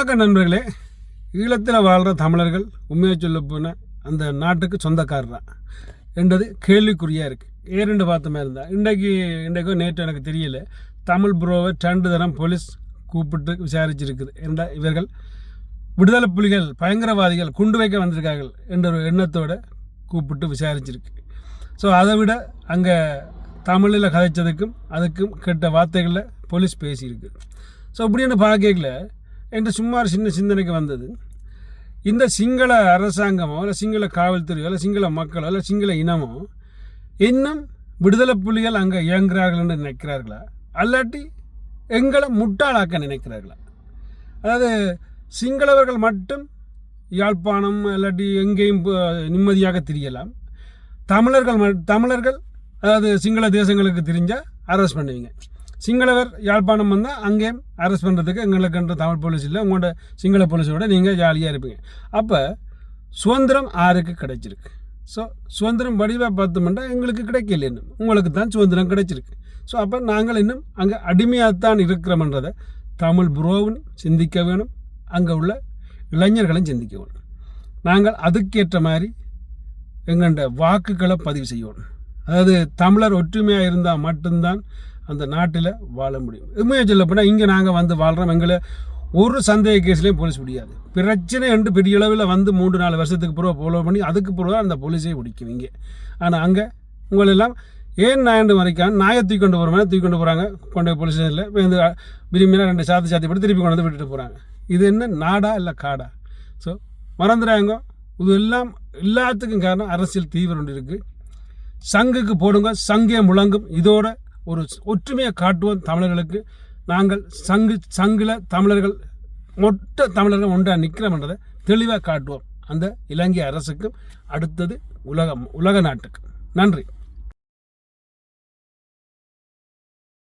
வணக்கம் நண்பர்களே ஈழத்தில் வாழ்கிற தமிழர்கள் உண்மையாக சொல்ல போனால் அந்த நாட்டுக்கு சொந்தக்காரர் என்றது கேள்விக்குறியாக இருக்குது ஏரெண்டு பார்த்த மாதிரி இருந்தால் இன்றைக்கு இன்றைக்கோ நேற்று எனக்கு தெரியல தமிழ் புரோவை ரெண்டு தினம் போலீஸ் கூப்பிட்டு விசாரிச்சிருக்குது என்ற இவர்கள் விடுதலை புலிகள் பயங்கரவாதிகள் குண்டு வைக்க வந்திருக்கார்கள் என்ற ஒரு எண்ணத்தோடு கூப்பிட்டு விசாரிச்சிருக்கு. ஸோ அதை விட அங்கே தமிழில் கதைச்சதுக்கும் அதுக்கும் கெட்ட வார்த்தைகளில் போலீஸ் பேசியிருக்கு. ஸோ இப்படின்னு பார்க்கல என்று சும்மா ஒரு சின்ன சிந்தனைக்கு வந்தது. இந்த சிங்கள அரசாங்கமோ இல்லை சிங்கள காவல்துறையோ இல்லை சிங்கள மக்களோ இல்லை சிங்கள இனமோ இன்னும் விடுதலை புலிகள் அங்கே இயங்குகிறார்கள் என்று நினைக்கிறார்களா? அல்லாட்டி எங்களை முட்டாளாக்க நினைக்கிறார்களா? அதாவது சிங்களவர்கள் மட்டும் யாழ்ப்பாணம் இல்லாட்டி எங்கேயும் நிம்மதியாக திரியலாம். தமிழர்கள் தமிழர்கள் அதாவது சிங்கள தேசங்களுக்கு தெரிஞ்சால் அரெஸ்ட் பண்ணுவீங்க. சிங்களவர் யாழ்ப்பாணம் வந்தால் அங்கேயும் அரெஸ்ட் பண்ணுறதுக்கு எங்களுக்குன்ற தமிழ் போலீஸ் இல்லை. உங்களோட சிங்கள போலீஸோட நீங்கள் ஜாலியாக இருப்பீங்க. அப்போ சுதந்திரம் ஆருக்கு கிடைச்சிருக்கு. ஸோ சுதந்திரம் வடிவாக பார்த்தோம்னா எங்களுக்கு கிடைக்கல இன்னும். உங்களுக்கு தான் சுதந்திரம் கிடைச்சிருக்கு. ஸோ அப்போ நாங்கள் இன்னும் அங்கே அடிமையாகத்தான் இருக்கிறோம்ன்றதை தமிழ் புரோவும் சிந்திக்க வேணும். அங்கே உள்ள இளைஞர்களும் சிந்திக்க வேணும். நாங்கள் அதுக்கேற்ற மாதிரி எங்கள்ட வாக்குகளை பதிவு செய்யணும். அதாவது தமிழர் ஒற்றுமையாக இருந்தால் மட்டும்தான் அந்த நாட்டில் வாழ முடியும். உண்மையாக சொல்ல போனால் இங்கே நாங்கள் வந்து வாழ்கிறோம் எங்களை ஒரு சந்தேக கேஸ்லேயும் போலீஸ் பிடிக்காது பிரச்சனை என்று பெரிய அளவில் வந்து மூன்று நாலு வருஷத்துக்கு பிறகு ஃபாலோ பண்ணி அதுக்கு பிறகு தான் அந்த போலீஸே பிடிக்கும் இங்கே. ஆனால் அங்கே உங்களெல்லாம் ஏன் நாயண்டு வரைக்கும் நாயை தூக்கி கொண்டு போகிற மாதிரி தூக்கி கொண்டு போகிறாங்க கொண்டு போய் போலீஸ் ஸ்டேஷனில் வந்து விரும்பினா ரெண்டு சாத்தி சாத்தி போட்டு திருப்பி கொண்டு வந்து விட்டுட்டு போகிறாங்க இது என்ன நாடா இல்லை காடா? ஸோ மறந்துடாங்க இது எல்லாம் எல்லாத்துக்கும் காரணம் அரசியல் தீவிரம் ஒன்று இருக்குது சங்குக்கு போடுங்க சங்கே முழங்கும். இதோட ஒரு ஒற்றுமையை காட்டுவோம் தமிழர்களுக்கு. நாங்கள் சங்கு சங்கில் தமிழர்கள் மொத்த தமிழர்கள் ஒன்றாக நிற்கிறோம்ன்றதை தெளிவாக காட்டுவோம். அந்த இலங்கை அரசுக்கும் அடுத்தது உலகம் உலக நாட்டுக்கு நன்றி.